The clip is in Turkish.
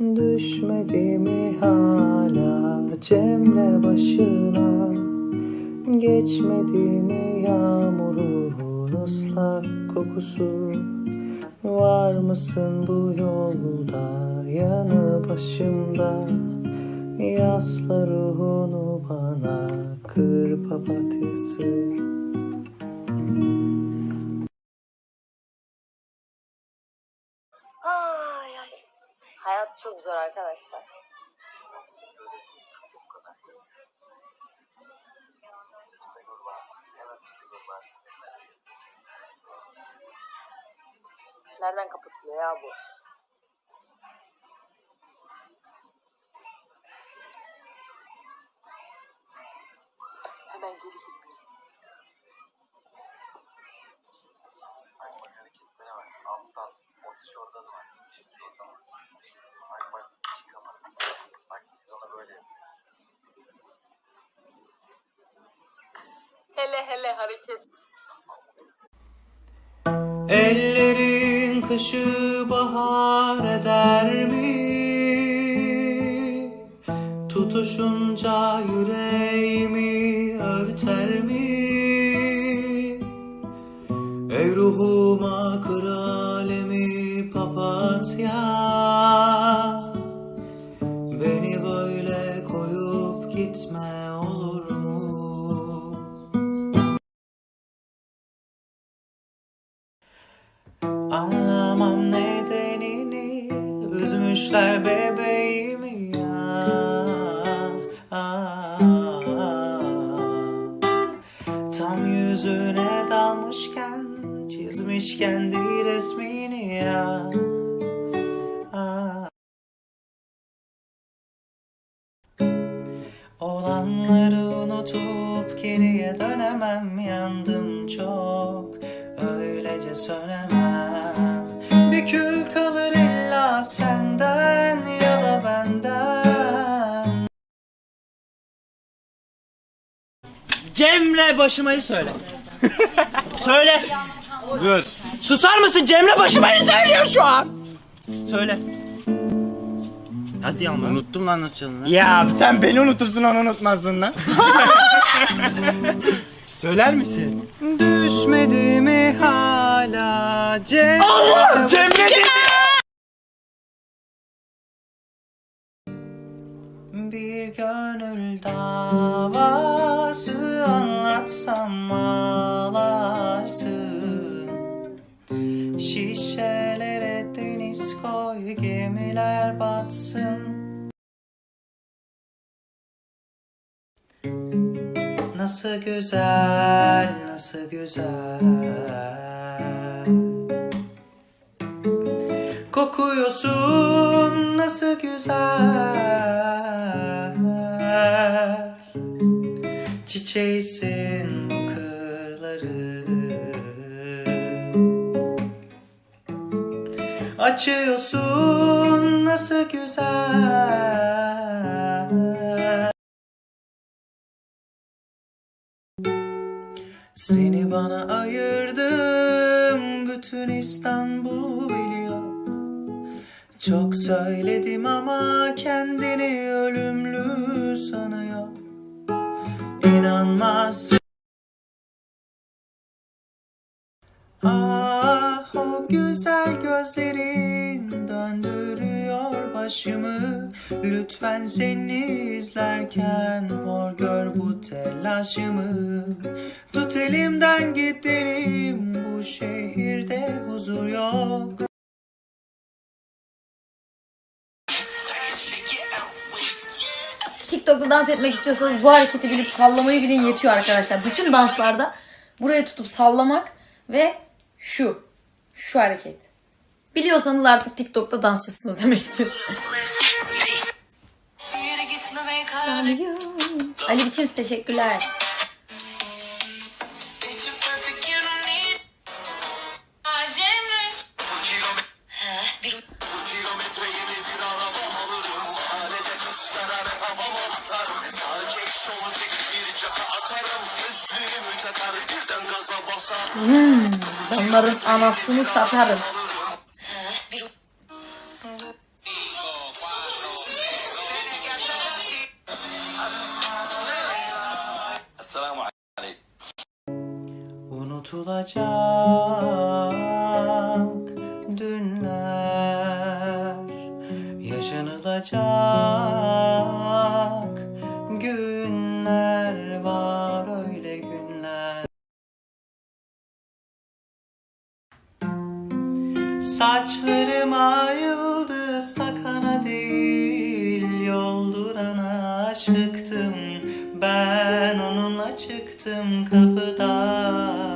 Düşmedi mi hala Cemre başına? Geçmedi mi yağmurun ıslak kokusu? Var mısın bu yolda yanı başımda? Yasla ruhunu bana kır papatyası çok zor arkadaşlar. Nereden kapatılıyor ya bu? Hemen geri gitmiyor. Hele hele hareket. Ellerin kışı bahar eder mi? Tutuşunca yüreğimi Anlamam nedenini Üzmüşler bebeğimi. Ya Ah, Tam yüzüne dalmışken Çizmiş kendi resmini ya Ah. Olanları unutup geriye dönemem Yandım çok. Öylece sönemem Cemre başımayı söyle. söyle. Dur. Susar mısın? Cemre başımayı söylüyor şu an. Söyle. Hadi yalma. Unuttum lan nasıl çalınır. Ya sen beni unutursun onu unutmazsın lan. Söyler misin? Düşmedi mi hala Cemre Allah Cemre Bir gönül davası. Anlatsam ağlarsın. Şişelere deniz koy gemiler batsın. Nasıl güzel, nasıl güzel. Kokuyorsun Çiçeğisin bu kırları. Açıyorsun nasıl güzel. Seni bana ayırdım bütün İstanbul biliyor. Çok söyledim ama kendini sanıyor İnanmazsın. Ah o güzel gözlerin döndürüyor başımı. Lütfen seni izlerken hor gör bu telaşımı. Tut elimden gidelim TikTok'ta dans etmek istiyorsanız bu hareketi bilip sallamayı bilin yetiyor arkadaşlar. Bütün danslarda buraya tutup sallamak ve şu. Şu hareket. Biliyorsanız artık TikTok'ta dansçısınız demektir. Ali Biçim teşekkürler. Hmm, onların anasını satarım. Unutulacak dünler yaşanılacak Saçlarıma yıldız takana değil Yoldurana aşıktım. Ben onunla çıktım kapıdan